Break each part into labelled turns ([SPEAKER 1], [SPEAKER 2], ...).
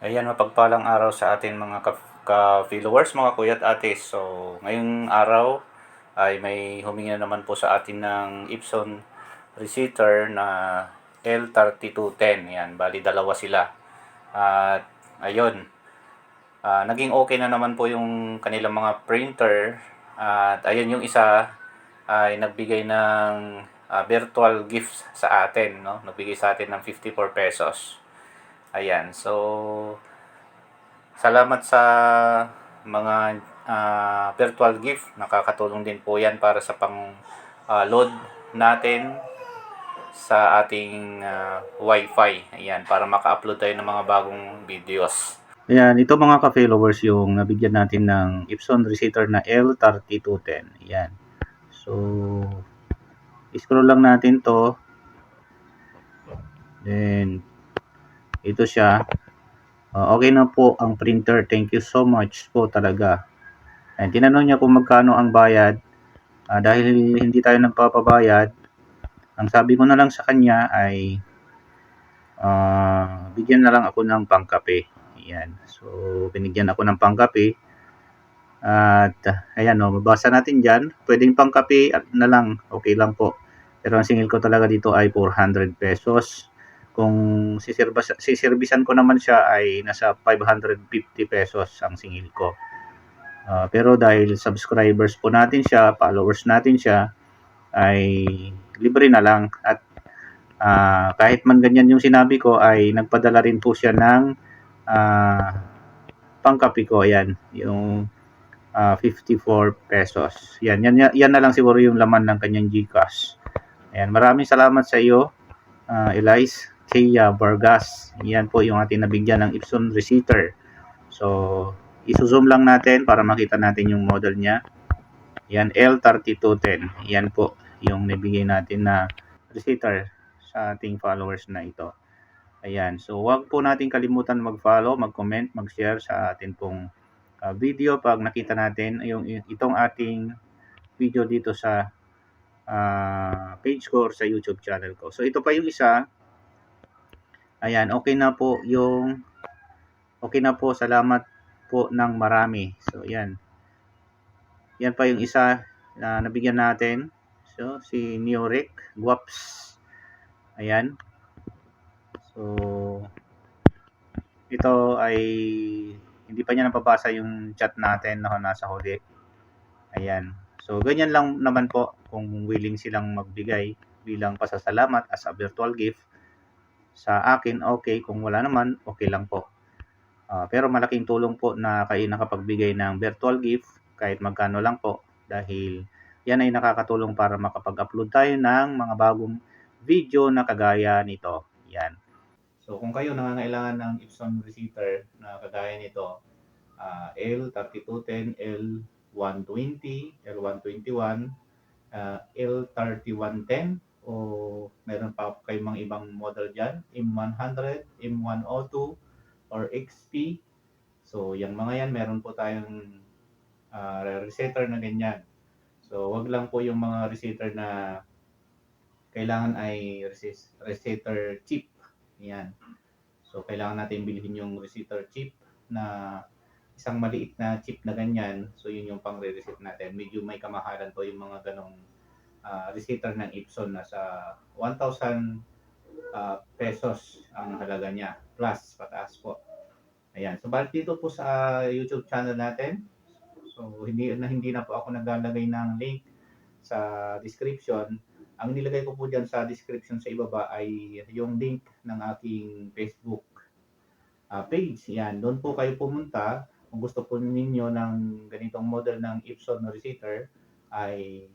[SPEAKER 1] Ayan, mapagpalang araw sa atin mga ka- ka-followers, mga kuya at ate. So, ngayong araw ay may humingi na naman po sa atin ng Epson receiver na L3210. Yan, bali dalawa sila. At ayun, ah, naging okay na naman po yung kanilang mga printer. At ayun yung isa ay nagbigay ng ah, virtual gifts sa atin, no? Nagbigay sa atin ng 54 pesos. Ayan, so salamat sa mga ah, virtual gift. Nakakatulong din po yan para sa pang ah, load natin sa ating ah, wifi. Ayan, para maka-upload tayo ng mga bagong videos. Ayan, ito mga ka-followers yung nabigyan natin ng Epson receiver na L3210. Ayan. So, scroll lang natin to. Then, ito siya. Uh, okay na po ang printer. Thank you so much po talaga. And tinanong niya kung magkano ang bayad. Ah, dahil hindi tayo nagpapabayad, ang sabi ko na lang sa kanya ay ah, bigyan na lang ako ng pangkape. Ayan. So, binigyan ako ng pangkape. At ayan o, mabasa natin dyan. Pwedeng pangkape at na lang. Okay lang po. Pero ang singil ko talaga dito ay 400 pesos. Kung sisirbas, sisirbisan ko naman siya ay nasa 550 pesos ang singil ko. Ah, pero dahil subscribers po natin siya, followers natin siya, ay libre na lang. At ah, kahit man ganyan yung sinabi ko, ay nagpadala rin po siya ng ah, pangkapi ko. Ayan, yung ah, 54 pesos. Yan, yan, yan, yan na lang siguro yung laman ng kanyang Gcash. Ayan, maraming salamat sa iyo, uh, Elise Kaya Vargas. Yan po yung ating nabigyan ng Epson receiver. So, isu-zoom lang natin para makita natin yung model niya. Yan, L3210. Yan po yung nabigay natin na receiver sa ating followers na ito. Ayan, so wag po natin kalimutan mag-follow, mag-comment, mag-share sa atin pong uh, video pag nakita natin yung itong ating video dito sa uh, page ko or sa YouTube channel ko. So ito pa yung isa. Ayan, okay na po yung okay na po. Salamat po ng marami. So yan. Yan pa yung isa na nabigyan natin. So si Neoric Guaps. Ayan. So ito ay hindi pa niya napabasa yung chat natin na nasa huli. Ayan. So, ganyan lang naman po kung willing silang magbigay bilang pasasalamat as a virtual gift. Sa akin, okay. Kung wala naman, okay lang po. Uh, pero malaking tulong po na kayo nakapagbigay ng virtual gift kahit magkano lang po dahil yan ay nakakatulong para makapag-upload tayo ng mga bagong video na kagaya nito. Yan. So kung kayo nangangailangan ng Epson receiver na kagaya nito, uh, L3210, L120, L121, uh, L3110, o meron pa kayong mga ibang model dyan, M100, M102, or XP. So yan mga yan, meron po tayong uh, receiver na ganyan. So wag lang po yung mga receiver na kailangan ay receiver chip. Yan. So kailangan natin bilhin yung receiver chip na isang maliit na chip na ganyan. So yun yung pang re-reset natin. Medyo may kamahalan po yung mga ganong uh, receiver ng Epson na sa 1,000 uh, pesos ang halaga niya plus pataas po. Ayan. So balik dito po sa YouTube channel natin. So hindi na hindi na po ako naglalagay ng link sa description. Ang nilagay ko po diyan sa description sa ibaba ay yung link ng aking Facebook uh, page. Yan, doon po kayo pumunta. Kung gusto po ninyo ng ganitong model ng Epson receiver ay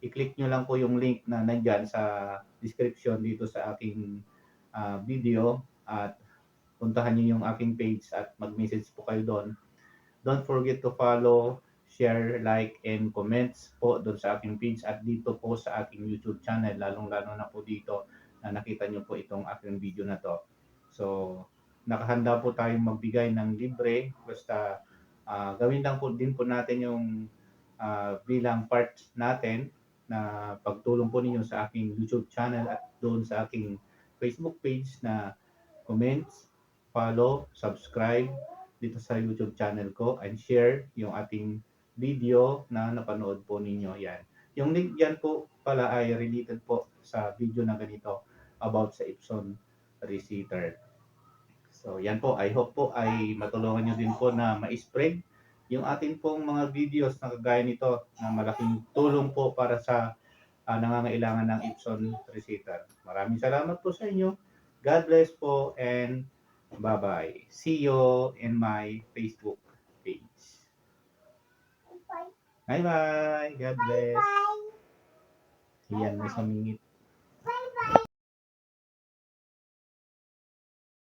[SPEAKER 1] i-click nyo lang po yung link na nandyan sa description dito sa aking uh, video at puntahan nyo yung aking page at mag-message po kayo doon. Don't forget to follow, share, like, and comments po doon sa aking page at dito po sa aking YouTube channel, lalong-lalo na po dito na nakita nyo po itong aking video na to. So, nakahanda po tayong magbigay ng libre, basta uh, gawin lang po din po natin yung uh, bilang part natin na pagtulong po ninyo sa aking YouTube channel at doon sa aking Facebook page na comments, follow, subscribe dito sa YouTube channel ko and share yung ating video na napanood po ninyo yan. Yung link yan po pala ay related po sa video na ganito about sa Epson receiver. So yan po, I hope po ay matulungan nyo din po na ma-spread yung ating pong mga videos na kagaya nito na malaking tulong po para sa ah, nangangailangan ng Epson receiver. Maraming salamat po sa inyo. God bless po and bye-bye. See you in my Facebook page. Bye-bye. God bless. Yan, may sumingit.